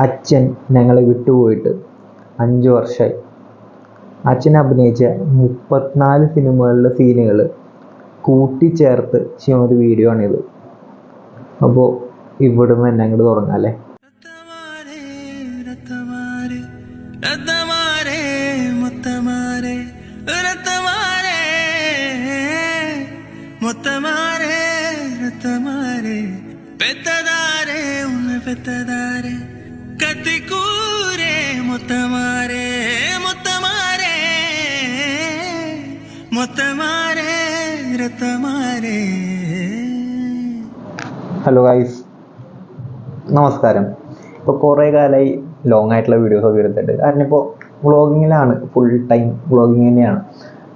അച്ഛൻ ഞങ്ങളെ വിട്ടുപോയിട്ട്. അഞ്ച് വർഷമായി അച്ഛൻ അഭിനയിച്ച മുപ്പത്തിനാല് സിനിമകളിലെ സീനുകൾ കൂട്ടിച്ചേർത്ത് ചെയ്യുന്ന ഒരു വീഡിയോ ആണിത്. അപ്പോൾ ഇവിടുന്ന് തന്നെ അങ്ങോട്ട് തുടങ്ങാം അല്ലേ? പെത്തതാരേ ഒന്ന് പെത്തതാരേ. ഹലോ ഗൈസ് നമസ്കാരം. ഇപ്പോൾ കുറേ കാലമായി ലോങ് ആയിട്ടുള്ള വീഡിയോസ് ഒക്കെ എടുത്തിട്ട് കാരണം ഇപ്പോൾ വ്ളോഗിങ്ങിലാണ് ഫുൾ ടൈം വ്ളോഗിങ് തന്നെയാണ്.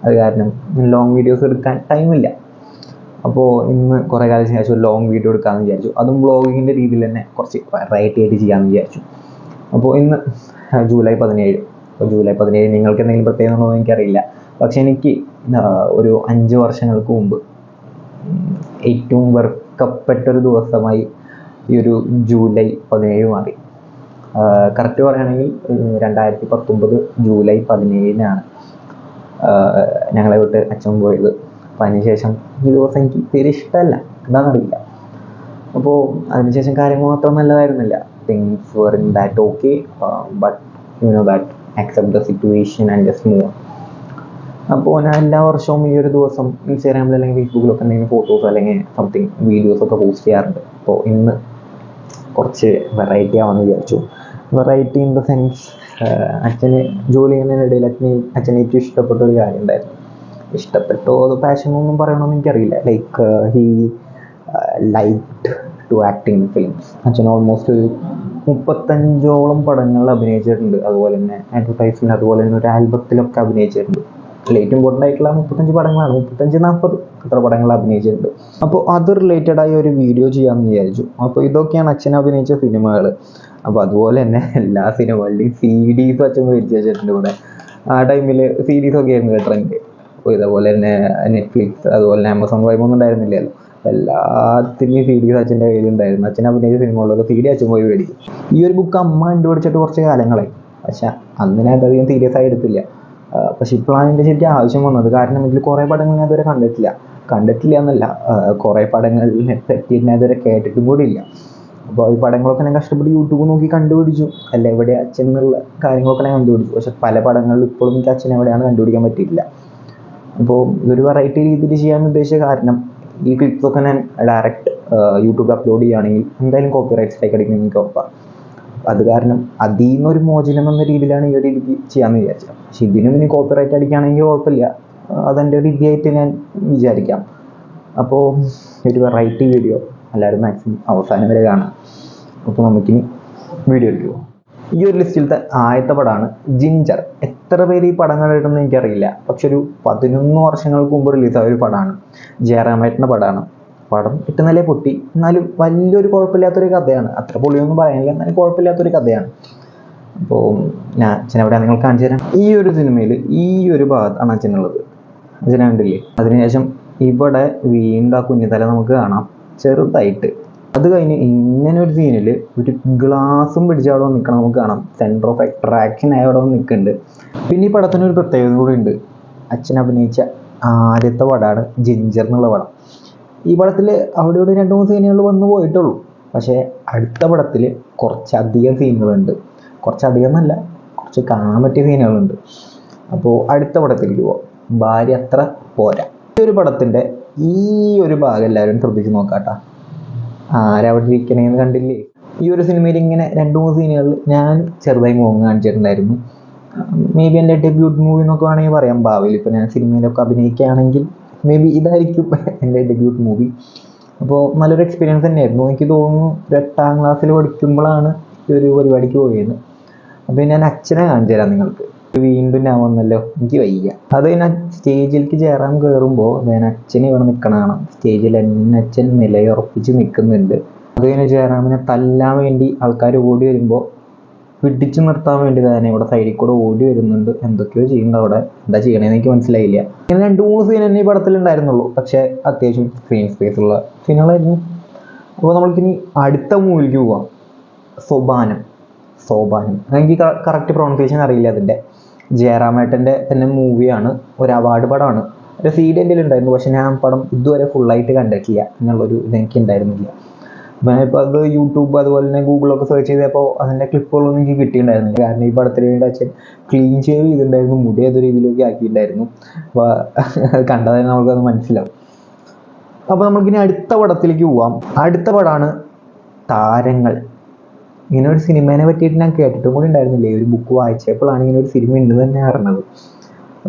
അത് കാരണം ലോങ് വീഡിയോസ് എടുക്കാൻ ടൈമില്ല അപ്പോൾ ഇന്ന് കുറേ കാലത്തിന് ശേഷം ഒരു ലോങ് വീഡിയോ എടുക്കാമെന്ന് വിചാരിച്ചു. അതും വ്ളോഗിങ്ങിന്റെ രീതിയിൽ തന്നെ കുറച്ച് വെറൈറ്റി ആയിട്ട് ചെയ്യാമെന്ന് വിചാരിച്ചു. അപ്പോൾ ഇന്ന് ജൂലൈ പതിനേഴ്. അപ്പോൾ ജൂലൈ പതിനേഴ് നിങ്ങൾക്ക് എന്തെങ്കിലും പ്രത്യേകത ഉണ്ടോ എന്ന് എനിക്കറിയില്ല. പക്ഷേ എനിക്ക് ഒരു അഞ്ച് വർഷങ്ങൾക്ക് മുമ്പ്. ഏറ്റവും വെറുക്കപ്പെട്ടൊരു ദിവസമായി ഈ ഒരു ജൂലൈ പതിനേഴ് മാറി. കറക്റ്റ് പറയുകയാണെങ്കിൽ രണ്ടായിരത്തി പത്തൊമ്പത് ജൂലൈ പതിനേഴിനാണ് ഞങ്ങളെ വിട്ട് അച്ഛൻ പോയത്. അപ്പം അതിനുശേഷം ഈ ദിവസം എനിക്ക് തീരെ ഇഷ്ടമല്ല. എന്താണെന്നറിയില്ല. അപ്പോൾ അതിനുശേഷം കാര്യങ്ങൾ മാത്രം നല്ലതായിരുന്നില്ല. Things were in that okay but you know that accept the situation and just move അപ്പോൾ ഞാൻ എല്ലാ വർഷവും ഈ ഒരു ദിവസം ഇൻസ്റ്റാഗ്രാമിൽ അല്ലെങ്കിൽ ഫേസ്ബുക്കിലൊക്കെ എന്തെങ്കിലും ഫോട്ടോസ് അല്ലെങ്കിൽ സംതിങ് വീഡിയോസ് ഒക്കെ പോസ്റ്റ് ചെയ്യാറുണ്ട്. അപ്പോൾ ഇന്ന് കുറച്ച് വെറൈറ്റി ആവാമെന്ന് വിചാരിച്ചു. വെറൈറ്റി ഇൻ ദ സെൻസ് അച്ഛന് ജോലി ചെയ്യുന്നതിനിടയിൽ അച്ഛന് അച്ഛന് ഏറ്റവും ഇഷ്ടപ്പെട്ട ഒരു കാര്യം ഉണ്ടായിരുന്നു ഇഷ്ടപ്പെട്ടോ അത് പാഷനോ ഒന്നും പറയണമെന്ന് എനിക്കറിയില്ല. Like he like to act in films അച്ഛൻ ഓൾമോസ്റ്റ് ഒരു മുപ്പത്തഞ്ചോളം പടങ്ങളിൽ അഭിനയിച്ചിട്ടുണ്ട്. അതുപോലെ തന്നെ അഡ്വർടൈസിങ് അതുപോലെ തന്നെ ഒരു ആൽബത്തിലൊക്കെ അഭിനയിച്ചിട്ടുണ്ട്. അതിൽ ഏറ്റവും ഇമ്പോർട്ടന്റ് ആയിട്ടുള്ള മുപ്പത്തഞ്ച് പടങ്ങളാണ്. മുപ്പത്തഞ്ച് നാൽപ്പത് അത്ര പടങ്ങൾ അഭിനയിച്ചിട്ടുണ്ട്. അപ്പോൾ അത് റിലേറ്റഡ് ആയി ഒരു വീഡിയോ ചെയ്യാമെന്ന് വിചാരിച്ചു. അപ്പോൾ ഇതൊക്കെയാണ് അച്ഛൻ അഭിനയിച്ച സിനിമകൾ അപ്പോൾ അതുപോലെ തന്നെ എല്ലാ സിനിമകളുടെയും സി ഡീസ് അച്ഛൻ മേടിച്ച് വെച്ചിട്ടുണ്ട് ഇവിടെ. ആ ടൈമിൽ സീരീസ് ഒക്കെ ആയിരുന്നു ട്രെൻഡ് അപ്പോൾ ഇതേപോലെ തന്നെ നെറ്റ്ഫ്ലിക്സ് അതുപോലെ തന്നെ ആമസോൺ പ്രൈം ഒന്നും ഉണ്ടായിരുന്നില്ലല്ലോ. എല്ലാത്തിന്റെയും സി ഡീസ് അച്ഛന്റെ കയ്യിലുണ്ടായിരുന്നു. അച്ഛൻ അഭിനയിച്ച സിനിമകളിലൊക്കെ സി ഡി അച്ഛൻ പോയി മേടിക്കും ഈ ഒരു ബുക്ക് അമ്മ കണ്ടുപിടിച്ചിട്ട് കുറച്ച് കാലങ്ങളായി. പക്ഷെ അന്ന് ഞാൻ അധികം സീരിയസ് ആയി എടുത്തില്ല. പക്ഷെ ഇപ്പോഴാണ് എന്റെ ശരിക്കും ആവശ്യം വന്നത് കാരണം ഇതിൽ കുറേ പടങ്ങൾ ഞാൻ ഇതുവരെ കണ്ടിട്ടില്ല. കണ്ടിട്ടില്ല എന്നല്ല. കുറേ പടങ്ങളിനെ പറ്റി ഞാൻ ഇതുവരെ കേട്ടിട്ടും കൂടി ഇല്ല. അപ്പോൾ ഈ പടങ്ങളൊക്കെ ഞാൻ കഷ്ടപ്പെട്ട് യൂട്യൂബ് നോക്കി കണ്ടുപിടിച്ചു. അല്ല എവിടെ അച്ഛൻ എന്നുള്ള കാര്യങ്ങളൊക്കെ ഞാൻ കണ്ടുപിടിച്ചു. പക്ഷെ പല പടങ്ങളിൽ ഇപ്പോഴും എനിക്ക് അച്ഛൻ എവിടെയാണ് കണ്ടുപിടിക്കാൻ പറ്റിയില്ല അപ്പോൾ ഇതൊരു വെറൈറ്റി രീതിയിൽ ചെയ്യാൻ ഉദ്ദേശിച്ച കാരണം ഈ ക്ലിപ്സ് ഒക്കെ ഞാൻ ഡയറക്റ്റ് യൂട്യൂബിൽ അപ്ലോഡ് ചെയ്യുകയാണെങ്കിൽ എന്തായാലും കോപ്പി റൈറ്റ് സ്ട്രൈക്ക് അടിക്കും എനിക്ക് ഉറപ്പാണ്. അത് കാരണം അതിൽ നിന്നൊരു മോചനം എന്ന രീതിയിലാണ് ഈ ഒരു രീതി ചെയ്യാമെന്ന് വിചാരിച്ചത്. പക്ഷെ ഇതിനും ഇനി കോപ്പി റൈറ്റ് അടിക്കുകയാണെങ്കിൽ കുഴപ്പമില്ല. അതെന്റെ ഒരു രീതിയായിട്ട് ഞാൻ വിചാരിക്കാം. അപ്പോൾ ഒരു വെറൈറ്റി വീഡിയോ എല്ലാവരും മാക്സിമം അവസാനം വരെ കാണാം. അപ്പോൾ നമുക്കിനി വീഡിയോ എടുക്കുമോ ഈ ഒരു ലിസ്റ്റിലത്തെ ആദ്യത്തെ പടമാണ് ജിഞ്ചർ എത്ര പേര് ഈ പടം കണ്ടിട്ടുണ്ടെന്ന് എനിക്കറിയില്ല. പക്ഷെ ഒരു പതിനൊന്ന് വർഷങ്ങൾക്ക് മുമ്പ് റിലീസായ ഒരു പടമാണ്. ജയറാമേട്ടന്റെ പടമാണ്. പടം കിട്ടുന്നല്ലേ പൊട്ടി. എന്നാലും വലിയൊരു കുഴപ്പമില്ലാത്തൊരു കഥയാണ്. അത്ര പൊളിയൊന്നും പറയാനില്ല. എന്നാലും കുഴപ്പമില്ലാത്തൊരു കഥയാണ്. അപ്പോൾ ഞാൻ അവിടെ നിങ്ങൾ കാണിച്ചു തരാം. ഈ ഒരു സിനിമയിൽ ഈ ഒരു ഭാഗത്താണ് അച്ഛനുള്ളത് അച്ഛനെ കണ്ടില്ലേ? അതിനുശേഷം ഇവിടെ വീണ്ടും ആ കുഞ്ഞിത്തല നമുക്ക് കാണാം. ചെറുതായിട്ട്. അത് കഴിഞ്ഞ് ഇങ്ങനെ ഒരു സീനിൽ ഒരു ഗ്ലാസും പിടിച്ച് അവിടെ വന്ന് നിൽക്കണം നമുക്ക് കാണാം. സെന്റർ ഓഫ് അട്രാക്ഷൻ ആയി അവിടെ വന്ന് നിൽക്കുന്നുണ്ട് പിന്നെ ഈ പടത്തിന് ഒരു പ്രത്യേകത കൂടി ഉണ്ട്. അച്ഛൻ അഭിനയിച്ച ആദ്യത്തെ പടമാണ് ജിഞ്ചർ എന്നുള്ള പടം. ഈ പടത്തിൽ അവിടെ ഇവിടെ രണ്ട് മൂന്ന് സീനുകൾ വന്നു പോയിട്ടുള്ളൂ. പക്ഷേ അടുത്ത പടത്തിൽ കുറച്ചധികം സീനുകളുണ്ട് കുറച്ചധികം എന്നല്ല കുറച്ച് കാണാൻ പറ്റിയ സീനുകളുണ്ട് അപ്പോൾ അടുത്ത പടത്തിലേക്ക് പോവാം. ഭാര്യ അത്ര പോരാ. ഈ ഒരു പടത്തിന്റെ ഈ ഒരു ഭാഗം എല്ലാവരും ശ്രദ്ധിച്ച് നോക്കാട്ടാ. ആരവിടെ ഇരിക്കണേന്ന് കണ്ടില്ലേ? ഈ ഒരു സിനിമയിൽ ഇങ്ങനെ രണ്ട് മൂന്ന് സീനുകളിൽ ഞാൻ ചെറുതായി മുഖം കാണിച്ചിട്ടുണ്ടായിരുന്നു. മേ ബി എന്റെ ഡെബ്യൂട്ട് മൂവി എന്നൊക്കെ വേണമെങ്കിൽ പറയാം. ഭാവിയിൽ ഇപ്പോൾ ഞാൻ സിനിമയിലൊക്കെ അഭിനയിക്കുകയാണെങ്കിൽ മേ ബി ഇതായിരിക്കും എന്റെ ഡെബ്യൂട്ട് മൂവി അപ്പോൾ നല്ലൊരു എക്സ്പീരിയൻസ് തന്നെയായിരുന്നു. എനിക്ക് തോന്നുന്നു ഒരു എട്ടാം ക്ലാസ്സിൽ പഠിക്കുമ്പോഴാണ് ഈ ഒരു പരിപാടിക്ക് പോയത്. അപ്പോൾ ഞാൻ അച്ഛനെ കാണിച്ചു തരാം നിങ്ങൾക്ക്. വീണ്ടും ഞാൻ വന്നല്ലോ. എനിക്ക് വയ്യ. അത് ഞാൻ സ്റ്റേജിലേക്ക് ചേരാൻ കയറുമ്പോൾ ഞാൻ അച്ഛനെ ഇവിടെ നിൽക്കണ കാണാം സ്റ്റേജിൽ എന്നെ അച്ഛൻ നിലയുറപ്പിച്ച് നിൽക്കുന്നുണ്ട്. അത് കഴിഞ്ഞ് ചേരാമിനെ തല്ലാൻ വേണ്ടി ആൾക്കാർ ഓടി വരുമ്പോൾ പിടിച്ചു നിർത്താൻ വേണ്ടി തന്നെ ഇവിടെ സൈഡിൽ കൂടെ ഓടി വരുന്നുണ്ട്. എന്തൊക്കെയോ ചെയ്യുന്നുണ്ട് അവിടെ. എന്താ ചെയ്യണേന്ന് എനിക്ക് മനസ്സിലായില്ല. ഇങ്ങനെ രണ്ട് മൂന്ന് സീൻ തന്നെ ഈ പടത്തിൽ ഉണ്ടായിരുന്നുള്ളൂ. പക്ഷേ അത്യാവശ്യം സ്ക്രീൻ സ്പേസ് ഉള്ള സീനുകളായിരുന്നു അപ്പോൾ നമ്മൾക്കിനി അടുത്ത മൂവിലേക്ക് പോവാം. സോബാനം. സോപാനം എനിക്ക് കറക്റ്റ് പ്രൊണൗൺസിയേഷൻ അറിയില്ല അതിന്റെ ജയറാമേട്ടന്റെ തന്നെ മൂവിയാണ് ഒരു അവാർഡ് പടമാണ്. ഒരു സീഡ് എന്റെ ഉണ്ടായിരുന്നു പക്ഷെ ഞാൻ പടം ഇതുവരെ ഫുള്ളായിട്ട് കണ്ടിട്ടില്ല. എന്നുള്ളൊരു ഇത് എനിക്ക് ഉണ്ടായിരുന്നില്ല അപ്പം ഇപ്പോൾ അത് യൂട്യൂബ് അതുപോലെ തന്നെ ഗൂഗിളൊക്കെ സെർച്ച് ചെയ്തപ്പോൾ അതിന്റെ ക്ലിപ്പുകളൊന്നും എനിക്ക് കിട്ടിയിട്ടുണ്ടായിരുന്നില്ല. കാരണം ഈ പടത്തിന് വേണ്ടി അച്ഛൻ ക്ലീൻ ഷേവ് ചെയ്തിട്ടുണ്ടായിരുന്നു മുടി ഏതൊരു രീതിയിലൊക്കെ ആക്കിയിട്ടുണ്ടായിരുന്നു. അപ്പോൾ അത് കണ്ടാൽ നമുക്കത് മനസ്സിലാവും. അപ്പോൾ നമുക്കിനി അടുത്ത പടത്തിലേക്ക് പോവാം. അടുത്ത പടമാണ് താരങ്ങൾ. ഇങ്ങനെ ഒരു സിനിമേനെ പറ്റിയിട്ട് ഞാൻ കേട്ടിട്ടും കൂടി ഉണ്ടായിരുന്നില്ലേ? ഒരു ബുക്ക് വായിച്ചപ്പോഴാണ് ഇങ്ങനെ ഒരു സിനിമ ഉണ്ട് തന്നെ അറിഞ്ഞത്.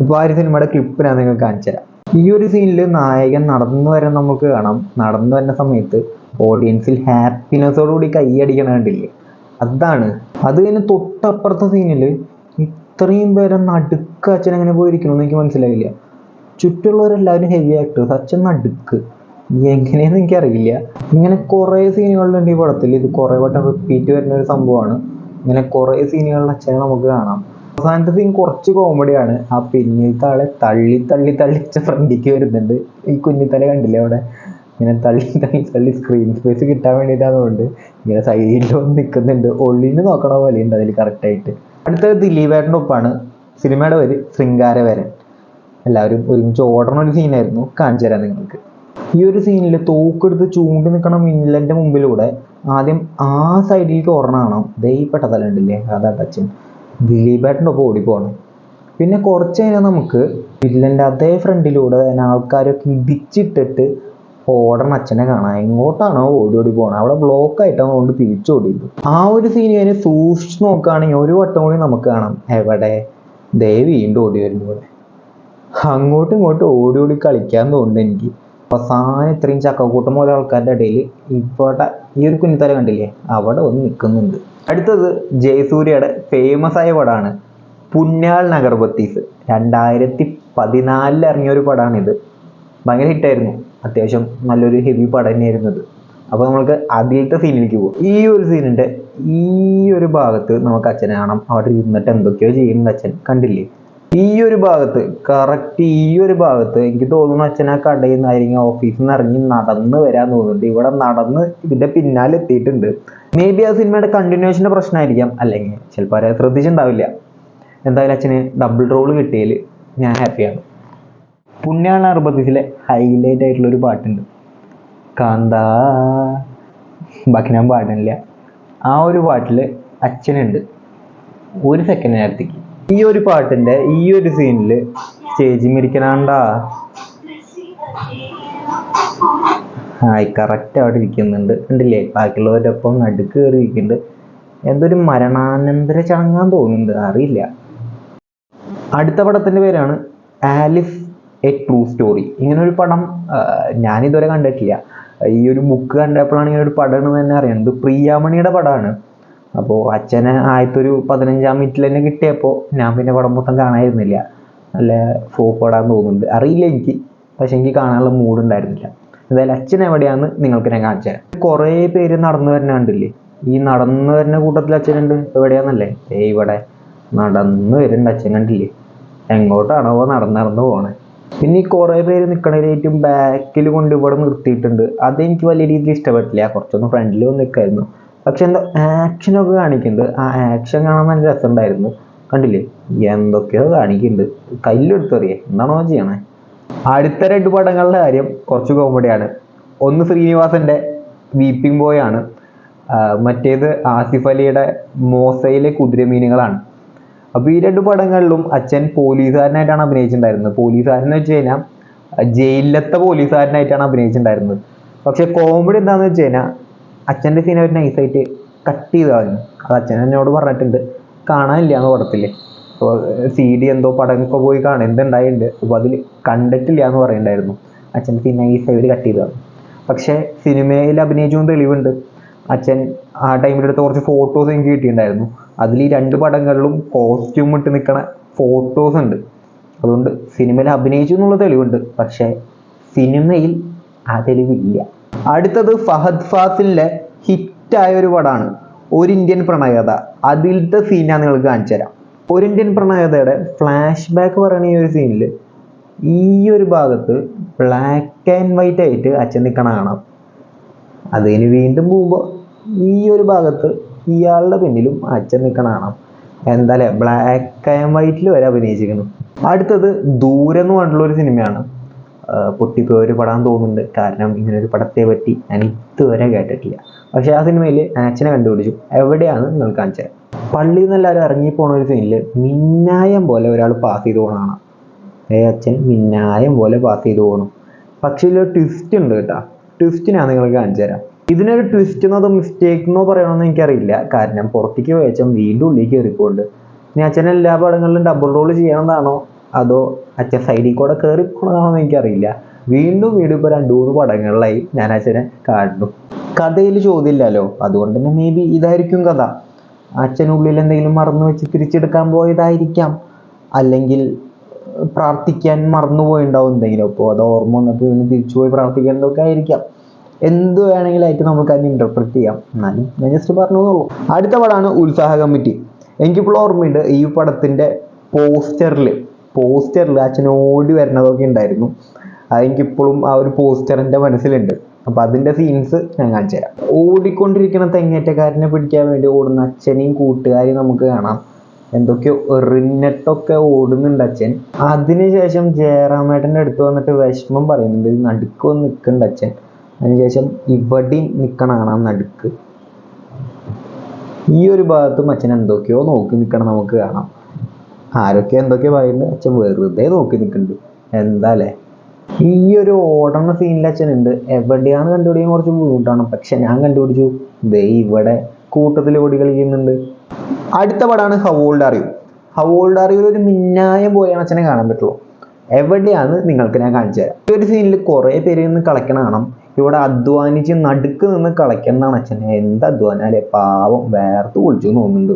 അപ്പോൾ ആ ഒരു സിനിമയുടെ ക്ലിപ്പ് ഞാൻ നിങ്ങൾക്ക് കാണിച്ചു തരാം ഈ ഒരു സീനിൽ നായകൻ നടന്നു വരാൻ നമുക്ക് കാണാം. നടന്നു വരുന്ന സമയത്ത് ഓഡിയൻസിൽ ഹാപ്പിനെസ്സോടുകൂടി കൈയടിക്കണ കണ്ടില്ലേ? അതാണ്. അത് കഴിഞ്ഞ് തൊട്ടപ്പുറത്തെ സീനിൽ ഇത്രയും പേരെ നടുക്ക് അച്ഛൻ എങ്ങനെ പോയിരിക്കണമെന്ന് എനിക്ക് മനസ്സിലായില്ല. ചുറ്റുള്ളവരെല്ലാവരും ഹെവി ആക്ടേഴ്സ് അച്ഛൻ നടുക്ക്. എങ്ങനെയെന്ന് എനിക്കറിയില്ല. ഇങ്ങനെ കുറേ സീനുകളുണ്ട് ഈ പടത്തിൽ. ഇത് കുറേ വട്ടം റിപ്പീറ്റ് വരുന്ന ഒരു സംഭവമാണ്. ഇങ്ങനെ കുറേ സീനുകളിൽ അച്ഛനെ നമുക്ക് കാണാം. അവസാനത്തെ സീൻ കുറച്ച് കോമഡിയാണ് ആ പിന്നിലത്തെ ആളെ തള്ളി തള്ളി തള്ളിച്ച ഫ്രണ്ടിക്ക് വരുന്നുണ്ട്. ഈ കുഞ്ഞിത്തല കണ്ടില്ലേ അവിടെ? ഇങ്ങനെ തള്ളി തള്ളി തള്ളി സ്ക്രീൻ സ്പേസ് കിട്ടാൻ വേണ്ടിയിട്ടാണെന്നുകൊണ്ട് ഇങ്ങനെ സൈഡിൽ വന്ന് നിൽക്കുന്നുണ്ട് ഒള്ളിന് നോക്കണ പോലെ ഉണ്ട് അതിൽ കറക്റ്റായിട്ട് അടുത്തത് ദിലീപേട്ടന്റെ ഒപ്പാണ്. സിനിമയുടെ പേര് ശൃംഗാരവരൻ. എല്ലാവരും ഒരുമിച്ച് ഓടണ ഒരു സീനായിരുന്നു കാണിച്ചു തരാം നിങ്ങൾക്ക്. ഈ ഒരു സീനിൽ തോക്കെടുത്ത് ചൂണ്ടി നിൽക്കണ മിന്നലിന്റെ മുമ്പിലൂടെ ആദ്യം ആ സൈഡിലേക്ക് ഓടണം കാണാം. ദേ ഈ ഉണ്ടല്ലേ? അതാ ടച്ചൻ ദിലീപേട്ടന്റെ ഒപ്പം ഓടിപ്പോണം പിന്നെ കുറച്ച് കഴിഞ്ഞാൽ നമുക്ക് വില്ലന്റെ അതേ ഫ്രണ്ടിലൂടെ തന്നെ ആൾക്കാരൊക്കെ ഇടിച്ചിട്ടിട്ട് ഓടണ അച്ഛനെ കാണാൻ. എങ്ങോട്ടാണോ ഓടി ഓടി പോകണം അവിടെ ബ്ലോക്ക് ആയിട്ടാണ് കൊണ്ട് തിരിച്ചോടിയത് ആ ഒരു സീൻ ഞാൻ സൂക്ഷിച്ച് നോക്കുകയാണെങ്കിൽ ഒരു വട്ടം കൂടി നമുക്ക് കാണാം. എവിടെ? ദേ വീണ്ടും ഓടി വരുന്നു ഇവിടെ. അങ്ങോട്ടും ഇങ്ങോട്ടും ഓടി ഓടി കളിക്കാൻ തോന്നുന്നു എനിക്ക്. അവസാനം ഇത്രയും ചക്കക്കൂട്ടം പോലെ ആൾക്കാരുടെ ഇടയിൽ ഇവിടെ ഈ ഒരു കുഞ്ഞിത്തല കണ്ടില്ലേ? അവിടെ ഒന്ന് നിൽക്കുന്നുണ്ട്. അടുത്തത് ജയസൂര്യയുടെ ഫേമസ് ആയ പടമാണ് പുന്നാൾ നഗർബത്തീസ്. രണ്ടായിരത്തി പതിനാലിൽ ഇറങ്ങിയ ഒരു പടമാണിത് ഭയങ്കര ഹിറ്റായിരുന്നു അത്യാവശ്യം നല്ലൊരു ഹെവി പടം തന്നെയായിരുന്നു അത്. അപ്പോൾ നമുക്ക് ആദ്യത്തെ സീനിലേക്ക് പോകും ഈ ഒരു സീനിന്റെ ഈ ഒരു ഭാഗത്ത് നമുക്ക് അച്ഛനെ കാണാം. അവിടെ ഇരുന്നിട്ട് എന്തൊക്കെയോ ചെയ്യുന്നത് അച്ഛൻ. കണ്ടില്ലേ? ഈ ഒരു ഭാഗത്ത് കറക്റ്റ് ഈ ഒരു ഭാഗത്ത് എനിക്ക് തോന്നുന്നു അച്ഛൻ ആ കടയിൽ നിന്ന് ആയിരിക്കും ഓഫീസിൽ നിന്ന് ഇറങ്ങി നടന്ന് വരാൻ തോന്നുന്നുണ്ട്. ഇവിടെ നടന്ന് ഇതിന്റെ പിന്നാലെ എത്തിയിട്ടുണ്ട്. മേ ബി ആ സിനിമയുടെ കണ്ടിന്യൂഷന്റെ പ്രശ്നമായിരിക്കാം. അല്ലെങ്കിൽ ചിലപ്പോൾ ആരെ ശ്രദ്ധിച്ചിട്ടുണ്ടാവില്ല. എന്തായാലും അച്ഛന് ഡബിൾ റോൾ കിട്ടിയതിൽ ഞാൻ ഹാപ്പിയാണ് പുണ്യാള അറുപത്തിലെ ഹൈലൈറ്റ് ആയിട്ടുള്ള ഒരു പാട്ടുണ്ട്. കാന്ത. ബാക്കി ഞാൻ പാടുന്നില്ല. ആ ഒരു പാട്ടിൽ അച്ഛനുണ്ട്. ഒരു സെക്കൻഡ് നേരത്തേക്ക്. ഈ ഒരു പാട്ടിന്റെ ഈ ഒരു സീനിൽ സ്റ്റേജിൽ മിരിക്കണാണ്ടാ ആയി കറക്റ്റ് അവിടെ ഇരിക്കുന്നുണ്ട്. കണ്ടില്ലേ? ബാക്കിയുള്ളവരുടെ ഒപ്പം നടുക്ക് കയറി ഇരിക്കുന്നുണ്ട്. എന്തൊരു മരണാനന്തര ചടങ്ങാൻ തോന്നുന്നുണ്ട്. അറിയില്ല. അടുത്ത പടത്തിന്റെ പേരാണ് ആലിഫ് എ ട്രൂ സ്റ്റോറി ഇങ്ങനൊരു പടം ഞാനിതുവരെ കണ്ടിട്ടില്ല. ഈ ഒരു ബുക്ക് കണ്ടപ്പോഴാണ് ഇങ്ങനൊരു ഒരു എന്ന് തന്നെ ഇത് പ്രിയാമണിയുടെ പടമാണ്. അപ്പോൾ അച്ഛനെ ആദ്യത്തെ ഒരു പതിനഞ്ചാം മിനിറ്റിൽ തന്നെ കിട്ടിയപ്പോൾ ഞാൻ പിന്നെ പടം മൊത്തം കാണാതിരുന്നില്ല. നല്ല ഫോ പടാൻ തോന്നുന്നുണ്ട്. അറിയില്ല എനിക്ക്. പക്ഷെ എനിക്ക് കാണാനുള്ള മൂഡ് ഉണ്ടായിരുന്നില്ല. എന്തായാലും അച്ഛൻ എവിടെയാന്ന് നിങ്ങൾക്ക് ഞാൻ കാണിച്ചു തരാം. കുറേ പേര് നടന്നു വരുന്ന കണ്ടില്ലേ? ഈ നടന്നു വരുന്ന കൂട്ടത്തിൽ അച്ഛനുണ്ട്. എവിടെയാന്നല്ലേ? ഏ ഇവിടെ നടന്നു വരുന്നുണ്ട് അച്ഛൻ കണ്ടില്ലേ? എങ്ങോട്ടാണോ നടന്നു നടന്നു പോണേ. പിന്നെ ഈ കുറേ പേര് നിൽക്കണേലേറ്റും ബാക്കിൽ കൊണ്ട് ഇവിടെ നിർത്തിയിട്ടുണ്ട്. അതെനിക്ക് വലിയ രീതിയിൽ ഇഷ്ടപ്പെട്ടില്ല. കുറച്ചൊന്ന് ഫ്രണ്ടിൽ വന്ന് നിൽക്കായിരുന്നു പക്ഷെ എന്തോ ആക്ഷനൊക്കെ കാണിക്കുന്നുണ്ട്. ആ ആക്ഷൻ കാണാൻ നല്ല രസമുണ്ടായിരുന്നു. കണ്ടില്ലേ? എന്തൊക്കെയോ കാണിക്കുന്നുണ്ട്. കയ്യിലെടുത്തെറിയേ എന്താണോ ചെയ്യണേ? അടുത്ത രണ്ട് പടങ്ങളുടെ കാര്യം കുറച്ച് കോമഡിയാണ് ഒന്ന് ശ്രീനിവാസന്റെ വീപ്പിംഗ് ബോയ് ആണ്. മറ്റേത് ആസിഫ് അലിയുടെ മോസയിലെ കുതിരമീനുകളാണ്. അപ്പോൾ ഈ രണ്ട് പടങ്ങളിലും അച്ഛൻ പോലീസുകാരനായിട്ടാണ് അഭിനയിച്ചിട്ടുണ്ടായിരുന്നത്. പോലീസുകാരൻ എന്ന് വെച്ച് കഴിഞ്ഞാൽ ജയിലിലത്തെ പോലീസുകാരനായിട്ടാണ് അഭിനയിച്ചിട്ടുണ്ടായിരുന്നത്. പക്ഷെ കോമഡി എന്താണെന്ന് വെച്ച് കഴിഞ്ഞാൽ അച്ഛന്റെ സീൻ അവർ നൈസായിട്ട് കട്ട് ചെയ്തതാണ് അത് അച്ഛൻ എന്നോട് പറഞ്ഞിട്ടുണ്ട് കാണാനില്ല എന്ന് പടത്തില്ലേ അപ്പോൾ സി ഡി എന്തോ പടമൊക്കെ പോയി കാണാൻ എന്തുണ്ടായിട്ടുണ്ട് അപ്പോൾ അതിൽ കണ്ടിട്ടില്ല എന്ന് പറയുന്നുണ്ടായിരുന്നു അച്ഛന്റെ സീൻ നൈസായി അവർ കട്ട് ചെയ്തതാണ് കളഞ്ഞു. പക്ഷേ സിനിമയിൽ അഭിനയിച്ചു തെളിവുണ്ട്. അച്ഛൻ ആ ടൈമിലെടുത്ത കുറച്ച് ഫോട്ടോസ് എനിക്ക് കിട്ടിയിട്ടുണ്ടായിരുന്നു. അതിൽ ഈ രണ്ട് പടങ്ങളിലും കോസ്റ്റ്യൂം ഇട്ട് നിൽക്കണ ഫോട്ടോസ് ഉണ്ട്. അതുകൊണ്ട് സിനിമയിൽ അഭിനയിച്ചു എന്നുള്ള തെളിവുണ്ട്. പക്ഷേ സിനിമയിൽ ആ തെളിവില്ല. അടുത്തത് ഫഹദ് ഫാസിലിന്റെ ഹിറ്റായ ഒരു പടമാണ് ഒരു ഇന്ത്യൻ പ്രണയത അതിലത്തെ ഞാൻ നിങ്ങൾക്ക് കാണിച്ചു തരാം. ഒരു ഇന്ത്യൻ പ്രണയതയുടെ ഫ്ലാഷ് ബാക്ക് പറയുന്ന ഈ ഒരു സീനിൽ ഈ ഒരു ഭാഗത്ത് ബ്ലാക്ക് ആൻഡ് വൈറ്റ് ആയിട്ട് അച്ഛൻ നിൽക്കണ കാണാം. അതിന് വീണ്ടും പോകുമ്പോൾ ഈ ഒരു ഭാഗത്ത് ഇയാളുടെ പിന്നിലും അച്ഛൻ നിൽക്കണ കാണാം. എന്തായാലും ബ്ലാക്ക് ആൻഡ് വൈറ്റിൽ വരെ അഭിനയിച്ചിരിക്കുന്നു. അടുത്തത് ദൂരം എന്ന് പറഞ്ഞിട്ടുള്ള ഒരു സിനിമയാണ്. പൊട്ടിപ്പോയ ഒരു പടം തോന്നുന്നുണ്ട്. കാരണം ഇങ്ങനെ ഒരു പടത്തെ പറ്റി ഞാൻ ഇതുവരെ കേട്ടിട്ടില്ല. പക്ഷെ ആ സിനിമയിൽ അച്ഛനെ കണ്ടുപിടിച്ചു. എവിടെയാണ് നിങ്ങൾ കാണിച്ചത്? പള്ളിയിൽ നിന്ന് എല്ലാവരും ഇറങ്ങി പോണ ഒരു സീനിൽ മിന്നായം പോലെ ഒരാൾ പാസ് ചെയ്ത് പോകണമാണ് കാണാം. ഏ അച്ഛൻ മിന്നായം പോലെ പാസ് ചെയ്ത് പോകണം പക്ഷേ ഇതിലൊരു ട്വിസ്റ്റ് ഉണ്ട് കേട്ടോ. ട്വിസ്റ്റ് ഞാൻ നിങ്ങൾക്ക് കാണിച്ചു തരാം ഇതിനൊരു ട്വിസ്റ്റ് എന്നോ അതോ മിസ്റ്റേക്ക് എന്നോ പറയണമെന്ന് എനിക്കറിയില്ല. കാരണം പുറത്തേക്ക് വെച്ചാൽ വീണ്ടും ഉള്ളിൽ കയറിപ്പോണ്ട് ഇനി അച്ഛൻ എല്ലാ പടങ്ങളിലും ഡബിൾ റോൾ ചെയ്യണതാണോ? അതോ അച്ഛൻ സൈഡിൽ കൂടെ കയറി എന്ന് എനിക്കറിയില്ല. വീണ്ടും വീണ്ടും ഇപ്പോൾ രണ്ട് മൂന്ന് പടങ്ങളിലായി ഞാൻ അച്ഛനെ കാണുന്നു. കഥയിൽ ചോദ്യമില്ലല്ലോ. അതുകൊണ്ട് തന്നെ മേ ബി ഇതായിരിക്കും കഥ. അച്ഛനുള്ളിൽ എന്തെങ്കിലും മറന്നു വെച്ച് തിരിച്ചെടുക്കാൻ പോയതായിരിക്കാം. അല്ലെങ്കിൽ പ്രാർത്ഥിക്കാൻ മറന്നുപോയിണ്ടാവും എന്തെങ്കിലും. അപ്പോൾ അത് ഓർമ്മ വന്നപ്പോൾ തിരിച്ചുപോയി തിരിച്ചു പോയി പ്രാർത്ഥിക്കേണ്ടതൊക്കെ ആയിരിക്കാം. എന്ത് വേണമെങ്കിലായിട്ട് നമുക്ക് അതിനെ ഇന്റർപ്രറ്റ് ചെയ്യാം. എന്നാലും ഞാൻ ജസ്റ്റ് പറഞ്ഞു എന്നുള്ളൂ അടുത്ത പടമാണ് ഉത്സാഹ കമ്മിറ്റി. എനിക്കിപ്പോൾ ഓർമ്മയുണ്ട് ഈ പടത്തിന്റെ പോസ്റ്ററിൽ പോസ്റ്ററിൽ അച്ഛൻ ഓടി വരുന്നതൊക്കെ ഉണ്ടായിരുന്നു. അതെനിക്കിപ്പോഴും ആ ഒരു പോസ്റ്റർ എന്റെ മനസ്സിലുണ്ട്. അപ്പം അതിന്റെ സീൻസ് ഞാൻ കാണിച്ചു തരാം. ഓടിക്കൊണ്ടിരിക്കുന്ന തെങ്ങേറ്റക്കാരനെ പിടിക്കാൻ വേണ്ടി ഓടുന്ന അച്ഛനെയും കൂട്ടുകാരെയും നമുക്ക് കാണാം. എന്തൊക്കെയോ എറിഞ്ഞിട്ടൊക്കെ ഓടുന്നുണ്ട് അച്ഛൻ. അതിനുശേഷം ജയറാമേട്ടന്റെ അടുത്ത് വന്നിട്ട് വിഷമം പറയുന്നുണ്ട്. നടുക്കൊന്ന് നിൽക്കുന്നുണ്ട് അച്ഛൻ. അതിനുശേഷം ഇവിടെ നിൽക്കണ കാണാം നടുക്ക്. ഈ ഒരു ഭാഗത്തും അച്ഛൻ എന്തൊക്കെയോ നോക്കി നിൽക്കണം നമുക്ക് കാണാം. ആരൊക്കെ എന്തൊക്കെയോ പറയുന്നുണ്ട്. അച്ഛൻ വെറുതെ നോക്കി നിൽക്കുന്നുണ്ട് എന്താല്ലേ ഈ ഒരു ഓടണ സീനിൽ അച്ഛനുണ്ട് എവിടെയാണ് കണ്ടുപിടിക്കാൻ കുറച്ച് ബുദ്ധിമുട്ടാണ്. പക്ഷെ ഞാൻ കണ്ടുപിടിച്ചു. ദേ ഇവിടെ കൂട്ടത്തിൽ ഓടി കളിക്കുന്നുണ്ട്. അടുത്ത പടമാണ് how old are you how old you. How old are you ഒരു മിന്നായം പോലെയാണ് അച്ഛനെ കാണാൻ പറ്റുള്ളൂ. എവിടെയാണ് നിങ്ങൾക്ക് ഞാൻ കാണിച്ചു തരാം. ഈ ഒരു സീനിൽ കുറേ പേര് നിന്ന് കളിക്കണ കാണാം. ഇവിടെ അധ്വാനിച്ച് നടുക്ക് നിന്ന് കളിക്കുന്നതാണ് അച്ഛൻ എന്ത് അധ്വാനം അല്ലെ പാവം വേർത്ത് കുളിച്ചു തോന്നുന്നുണ്ട്.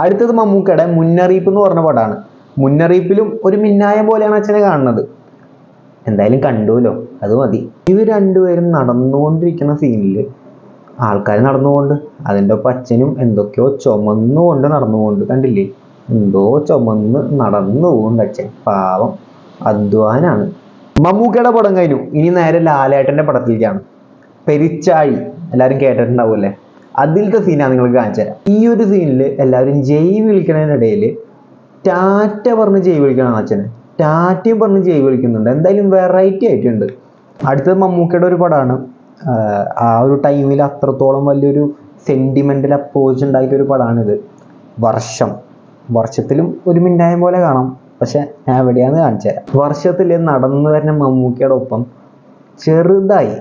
അടുത്തത് മമ്മൂക്കയുടെ മുന്നറിയിപ്പ് എന്ന് പറഞ്ഞ പടമാണ് മുന്നറിയിപ്പിലും ഒരു മിന്നായം പോലെയാണ് അച്ഛനെ കാണുന്നത്. എന്തായാലും കണ്ടുവല്ലോ അത് മതി. ഇവർ രണ്ടുപേരും നടന്നുകൊണ്ടിരിക്കുന്ന സീനിൽ ആൾക്കാർ നടന്നുകൊണ്ട് അതിന്റെ ഒപ്പം അച്ഛനും എന്തൊക്കെയോ ചുമന്നുകൊണ്ട് നടന്നുകൊണ്ട് കണ്ടില്ലേ? എന്തോ ചുമന്ന് നടന്നു പോകുന്നുണ്ട് അച്ഛൻ. പാവം അധ്വാനാണ് മമ്മൂക്കയുടെ പടം കഴിഞ്ഞു. ഇനി നേരെ ലാലേട്ടന്റെ പടത്തിലേക്കാണ്. പെരിച്ചാഴി എല്ലാവരും കേട്ടിട്ടുണ്ടാവുമല്ലേ? അതിലത്തെ സീനാണ് നിങ്ങൾക്ക് കാണിച്ചു തരാം. ഈ ഒരു സീനിൽ എല്ലാവരും ജയ് വിളിക്കണതിനിടയിൽ ടാറ്റ പറഞ്ഞ് ജയ് വിളിക്കണം അച്ഛന്. ടാറ്റയും പറഞ്ഞ് ജയ് വിളിക്കുന്നുണ്ട്. എന്തായാലും വെറൈറ്റി ആയിട്ടുണ്ട്. അടുത്തത് മമ്മൂക്കയുടെ ഒരു പടമാണ്. ആ ഒരു ടൈമിൽ അത്രത്തോളം വലിയൊരു സെന്റിമെന്റൽ അപ്രോച്ച് ഒരു പടമാണിത് വർഷം. വർഷത്തിലും ഒരു മിണ്ടായം പോലെ കാണാം. പക്ഷെ ഞാൻ എവിടെയാന്ന് കാണിച്ചു തരാം. വർഷത്തിൽ നടന്നു വരുന്ന മമ്മൂക്കയുടെ ഒപ്പം ചെറുതായി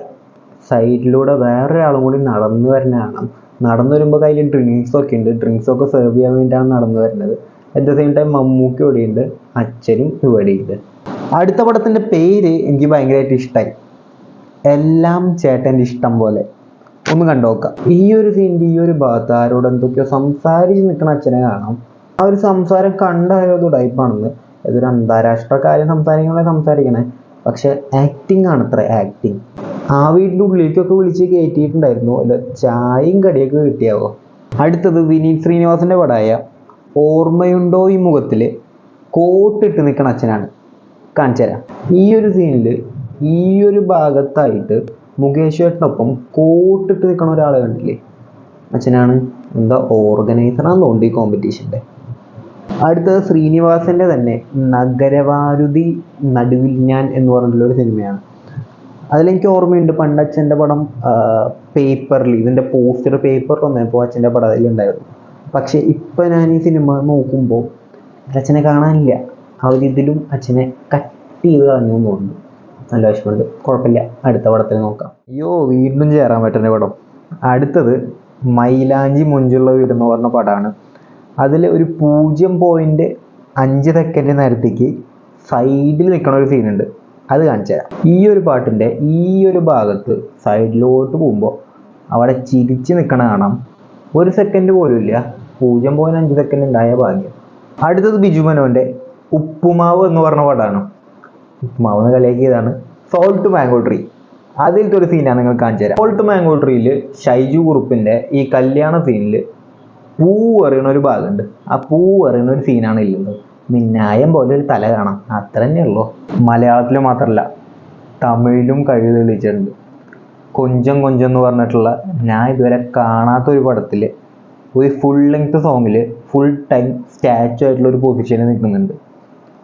സൈഡിലൂടെ വേറൊരാളും കൂടി നടന്നു വരുന്ന കാണാം. നടന്നു വരുമ്പോൾ കയ്യിൽ ഡ്രിങ്ക്സ് ഒക്കെ ഉണ്ട്. ഡ്രിങ്ക്സ് ഒക്കെ സെർവ് ചെയ്യാൻ വേണ്ടിയാണ് നടന്നു വരുന്നത്. At the same time Mammukka ഇവിടെയുണ്ട് അച്ഛനും ഇവിടെയുണ്ട് അടുത്ത പടത്തിന്റെ പേര് എനിക്ക് ഭയങ്കരമായിട്ട് ഇഷ്ടമായി എല്ലാം ചേട്ടന്റെ ഇഷ്ടം പോലെ. ഒന്ന് കണ്ടു നോക്കാം. ഈ ഒരു സീന്റെ ഈ ഒരു ഭാഗത്ത് ആരോട് എന്തൊക്കെയോ സംസാരിച്ച് നിൽക്കുന്ന അച്ഛനെ കാണാം. ആ ഒരു സംസാരം കണ്ടായത് ടൈപ്പാണെന്ന് ഇതൊരു അന്താരാഷ്ട്ര കാര്യം സംസാരിക്കണേ സംസാരിക്കണേ. പക്ഷെ ആക്ടിങ് ആണ് അത്ര ആക്ടിങ് ആ വീട്ടിന്റെ ഉള്ളിലേക്കൊക്കെ വിളിച്ച് കയറ്റിയിട്ടുണ്ടായിരുന്നു അല്ല ചായയും കടിയൊക്കെ കിട്ടിയാവോ? അടുത്തത് വിനീത് ശ്രീനിവാസന്റെ പടമായ ഓർമ്മയുണ്ടോ ഈ മുഖത്തിൽ കോട്ടിട്ട് നിൽക്കണ അച്ഛനാണ്. കാണിച്ചു ഈ ഒരു സീനിൽ ഈ ഒരു ഭാഗത്തായിട്ട് മുകേഷ് ചേട്ടനൊപ്പം കോട്ടിട്ട് നിൽക്കണ ഒരാളെ കണ്ടില്ലേ? അച്ഛനാണ് എന്താ ഓർഗനൈസറാന്ന് തോന്നുന്നു ഈ കോമ്പറ്റീഷന്റെ അടുത്തത് ശ്രീനിവാസന്റെ തന്നെ നഗരവാരുതി നടുവിൽ ഞാൻ എന്ന് പറഞ്ഞിട്ടുള്ള ഒരു സിനിമയാണ്. അതിലെനിക്ക് ഓർമ്മയുണ്ട് പണ്ട് അച്ഛന്റെ പടം പേപ്പറിൽ ഇതിന്റെ പോസ്റ്റർ പേപ്പറിൽ വന്നപ്പോൾ അച്ഛന്റെ പടം അതിലുണ്ടായിരുന്നു. പക്ഷേ ഇപ്പം ഞാൻ ഈ സിനിമ നോക്കുമ്പോൾ അച്ഛനെ കാണാനില്ല. അവരിതിലും അച്ഛനെ കട്ട് ചെയ്ത് കളഞ്ഞു എന്ന് തോന്നുന്നു. നല്ല വിഷമമുണ്ട്. കുഴപ്പമില്ല. അടുത്ത പടത്തിൽ നോക്കാം. അയ്യോ വീണ്ടും ചേരാൻ പറ്റുന്ന പടം. അടുത്തത് മൈലാഞ്ചി മുഞ്ചുള്ള വീട് എന്ന് പറഞ്ഞ പടമാണ് അതിൽ ഒരു പൂജ്യം പോയിന്റ് അഞ്ച് സെക്കൻഡ് നേരത്തേക്ക് സൈഡിൽ നിൽക്കണ ഒരു സീനുണ്ട് അത് കാണിച്ചു തരാം. ഈ ഒരു പാട്ടിന്റെ ഈ ഒരു ഭാഗത്ത് സൈഡിലോട്ട് പോകുമ്പോൾ അവിടെ ചിരിച്ച് നിൽക്കണ കാണാം. ഒരു സെക്കൻഡ് പോലും ഇല്ല. പൂജ്യം പോയിന്റ് അഞ്ച് സെക്കൻഡ് ഉണ്ടായ ഭാഗ്യം. അടുത്തത് ബിജു മനോന്റെ ഉപ്പുമാവ് എന്ന് പറഞ്ഞ പാട്ടാണ്. ഉപ്പുമാവ് എന്ന് കളിയാക്കിയതാണ് സോൾട്ട് മാംഗോ ട്രീ അതിലത്തെ ഒരു സീനാണ് നിങ്ങൾ കാണിച്ചു തരാം. സോൾട്ട് മാംഗോ ട്രീയിൽ ഷൈജു കുറുപ്പിന്റെ ഈ കല്യാണ സീനിൽ പൂ എറിയണ ഒരു ഭാഗമുണ്ട്. ആ പൂ എറിയണ ഒരു സീനാണ് ഇല്ലുന്നത്. മിന്നായം പോലെ ഒരു തല കാണാം. അത്ര തന്നെ ഉള്ളൂ. മലയാളത്തിൽ മാത്രമല്ല തമിഴിലും കഴിവ് തെളിയിച്ചിട്ടുണ്ട്. കൊഞ്ചം കൊഞ്ചം എന്ന് പറഞ്ഞിട്ടുള്ള ഞാൻ ഇതുവരെ കാണാത്ത ഒരു പടത്തിൽ ഒരു ഫുൾ ലെങ്ത് സോങ്ങിൽ ഫുൾ ടൈം സ്റ്റാച്ചു ആയിട്ടുള്ള ഒരു പൊസിഷനിൽ നിൽക്കുന്നുണ്ട്.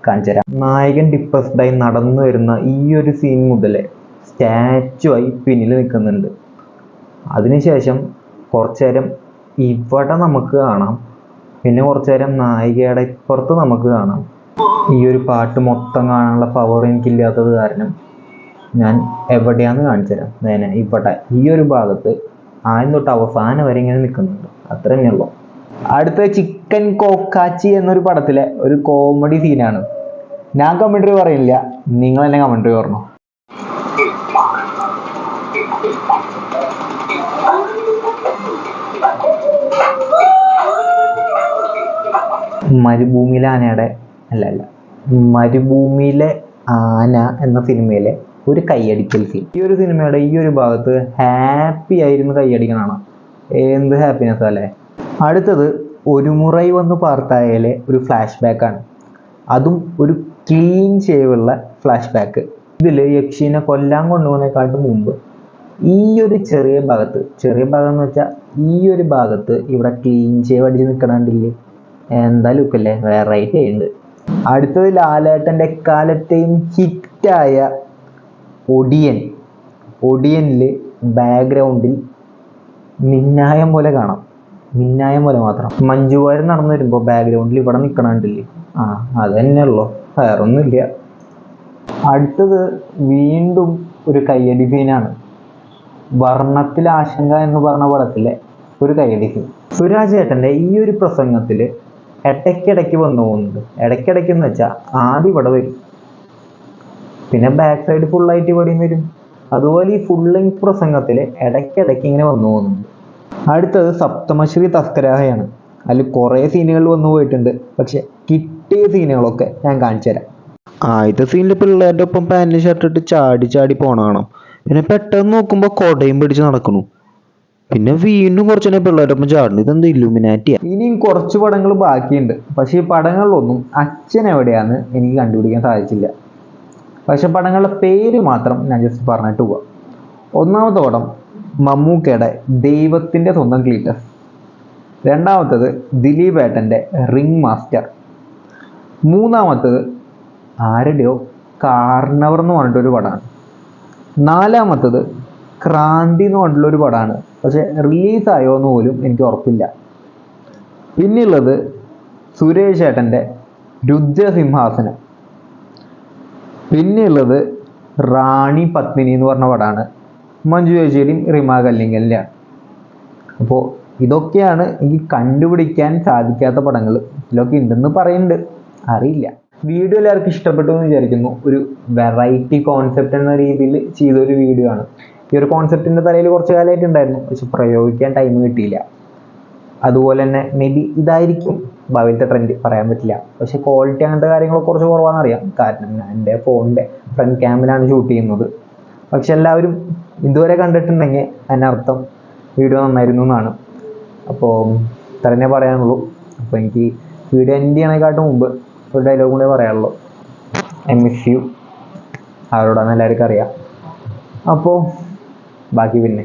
കാണിച്ചു തരാം നായകൻ ഡിപ്രസ്ഡായി നടന്നു വരുന്ന ഈ ഒരു സീൻ മുതൽ സ്റ്റാച്ചു ആയി പിന്നിൽ നിൽക്കുന്നുണ്ട്. അതിനുശേഷം കുറച്ചു നേരം ഇവിടെ നമുക്ക് കാണാം. പിന്നെ കുറച്ചു നേരം നായികയുടെ ഇപ്പുറത്ത് നമുക്ക് കാണാം. ഈ ഒരു പാട്ട് മൊത്തം കാണാനുള്ള പവർ എനിക്കില്ലാത്തത് കാരണം ഞാൻ എവിടെയാന്ന് കാണിച്ചു തരാം. നേരെ ഇവിടെ ഈ ഒരു ഭാഗത്ത് ആദ്യം തൊട്ട് അവസാനം വരെ ഇങ്ങനെ നിൽക്കുന്നുണ്ട്. അത്ര തന്നെയുള്ളൂ അടുത്ത ചിക്കൻ കോക്കാച്ചി എന്നൊരു പടത്തിലെ ഒരു കോമഡി സീനാണ് ഞാൻ കമൻട്രി പറയുന്നില്ല. നിങ്ങൾ തന്നെ കമൻട്രി പറഞ്ഞു? മരുഭൂമിയിലെ ആനയുടെ അല്ല അല്ല മരുഭൂമിയിലെ ആന എന്ന സിനിമയിലെ ഒരു കൈയടിക്കൽ സീൻ ഈ ഒരു സിനിമയുടെ ഈ ഒരു ഭാഗത്ത് ഹാപ്പി ആയിരുന്നു കൈയടിക്കണാണ് എന്ത് ഹാപ്പിനെസ് അല്ലേ? അടുത്തത് ഒരു മുറൈ വന്ന് പാർത്തായയിലെ ഒരു ഫ്ലാഷ് ആണ്. അതും ഒരു ക്ലീൻ ഷേവുള്ള ഫ്ലാഷ് ബാക്ക് ഇതിൽ യക്ഷീനെ കൊല്ലാൻ കൊണ്ടുപോകുന്നതിനെക്കാട്ടും മുമ്പ് ഈ ഒരു ചെറിയ ഭാഗത്ത് ചെറിയ ഭാഗം എന്ന് വെച്ചാൽ ഈ ഒരു ഭാഗത്ത് ഇവിടെ ക്ലീൻ ഷേവ് അടിച്ച് നിൽക്കണണ്ടില്ലേ എന്താ ലുക്കല്ലേ വെറൈറ്റി ഉണ്ട് അടുത്തത് ലാലേട്ടന്റെ എക്കാലത്തെയും ഹിറ്റായ ഒടിയൻ. ഒടിയനിൽ ബാക്ക്ഗ്രൗണ്ടിൽ മിന്നായം പോലെ കാണാം. മിന്നായം പോലെ മാത്രം. മഞ്ജു വാര്യർ നടന്നു വരുമ്പോൾ ബാക്ക്ഗ്രൗണ്ടിൽ ഇവിടെ നിൽക്കണണ്ടില്ലേ ആ അത് തന്നെ ഉള്ളു. വേറൊന്നുമില്ല. അടുത്തത് വീണ്ടും ഒരു കയ്യടി സീനാണ് വർണത്തിൽ ആശങ്ക എന്ന് പറഞ്ഞ പടത്തിലെ ഒരു കയ്യടി സീൻ സുരാജേട്ടന്റെ ഈ ഒരു പ്രസംഗത്തിൽ ഇടയ്ക്കിടയ്ക്ക് വന്നു പോകുന്നുണ്ട്. ഇടയ്ക്കിടയ്ക്ക് എന്ന് വെച്ചാൽ ആദ്യം ഇവിടെ വരും. പിന്നെ ബാക്ക് സൈഡ് ഫുള്ളായിട്ട് ഇവിടെയും വരും. അതുപോലെ ഈ ഫുൾ ലെങ്ത് പ്രസംഗത്തിൽ ഇടയ്ക്കിടയ്ക്ക് ഇങ്ങനെ വന്നു പോകുന്നുണ്ട്. അടുത്തത് സപ്തമശ്രീ തസ്കരാഹയാണ്. അതിൽ കുറേ സീനുകൾ വന്നു പോയിട്ടുണ്ട്. പക്ഷെ കിട്ടിയ സീനുകളൊക്കെ ഞാൻ കാണിച്ചു തരാം. ആദ്യത്തെ സീനിൽ പിള്ളേരുടെ ഒപ്പം പാന്റ് ഷർട്ട് ഇട്ട് ചാടി ചാടി പോണ കാണാം. പിന്നെ പെട്ടെന്ന് നോക്കുമ്പോൾ കൊടയും പിടിച്ച് നടക്കണു പിന്നെ വീണ്ടും കുറച്ചു നേരം പിള്ളേരുടെ ഒപ്പം ചാടുന്നു. ഇതെന്ത് ഇല്ലുമിനാറ്റിയാ ഇനിയും കുറച്ച് പടങ്ങൾ ബാക്കിയുണ്ട്. പക്ഷേ ഈ പടങ്ങളിലൊന്നും അച്ഛൻ എവിടെയാന്ന് എനിക്ക് കണ്ടുപിടിക്കാൻ സാധിച്ചില്ല. പക്ഷെ പടങ്ങളുടെ പേര് മാത്രം ഞാൻ ജസ്റ്റ് പറഞ്ഞിട്ട് പോവാം. ഒന്നാമത്തെ പടം മമ്മൂക്കയുടെ ദൈവത്തിന്റെ സ്വന്തം ക്ലീറ്റസ് രണ്ടാമത്തത് ഏട്ടന്റെ റിംഗ് മാസ്റ്റർ മൂന്നാമത്തത് ആരുടെയോ കാർണവർ എന്ന് പറഞ്ഞിട്ടൊരു പടമാണ്. നാലാമത്തത് ക്രാന്തി എന്ന് പറഞ്ഞിട്ടുള്ള ഒരു പടമാണ്. പക്ഷെ റിലീസ് ആയോ എന്ന് പോലും എനിക്ക് ഉറപ്പില്ല. പിന്നെയുള്ളത് സുരേഷ് ഏട്ടന്റെ രുദ്രസിംഹാസനം. പിന്നെയുള്ളത് റാണി പത്മിനി എന്ന് പറഞ്ഞ പടമാണ്. മഞ്ജു ചേച്ചിയുടെയും റിമ കല്ലിങ്കലിന്റെയാണ്. അപ്പോൾ ഇതൊക്കെയാണ് എനിക്ക് കണ്ടുപിടിക്കാൻ സാധിക്കാത്ത പടങ്ങൾ. ഇതിലൊക്കെ ഉണ്ടെന്ന് പറയുന്നുണ്ട്. അറിയില്ല. വീഡിയോ എല്ലാവർക്കും ഇഷ്ടപ്പെട്ടു എന്ന് വിചാരിക്കുന്നു. ഒരു വെറൈറ്റി കോൺസെപ്റ്റ് എന്ന രീതിയിൽ ചെയ്തൊരു വീഡിയോ ആണ്. ഈ ഒരു കോൺസെപ്റ്റിന്റെ തലയിൽ കുറച്ച് കാലമായിട്ട് ഉണ്ടായിരുന്നു. പക്ഷെ പ്രയോഗിക്കാൻ ടൈം കിട്ടിയില്ല. അതുപോലെ തന്നെ മേ ബി ഇതായിരിക്കും ഭാവിയിലത്തെ ട്രെൻഡ് പറയാൻ പറ്റില്ല. പക്ഷെ ക്വാളിറ്റി അങ്ങനത്തെ കാര്യങ്ങളൊക്കെ കുറച്ച് കുറവാണെന്ന് അറിയാം. കാരണം എന്റെ ഫോണിന്റെ ഫ്രണ്ട് ക്യാമിലാണ് ഷൂട്ട് ചെയ്യുന്നത്. പക്ഷെ എല്ലാവരും ഇതുവരെ കണ്ടിട്ടുണ്ടെങ്കിൽ അതിനർത്ഥം വീഡിയോ നന്നായിരുന്നു എന്നാണ്. അപ്പോൾ തന്നെ പറയാനുള്ളൂ. അപ്പോൾ എനിക്ക് വീഡിയോ എൻഡ് ചെയ്യണേക്കാട്ടും മുമ്പ് ഒരു ഡയലോഗ് കൂടെ പറയാനുള്ളൂ. ഐ മിസ് യു ആരോടാണെന്ന് എല്ലാവർക്കും അറിയാം. അപ്പോൾ ബാക്കി പിന്നെ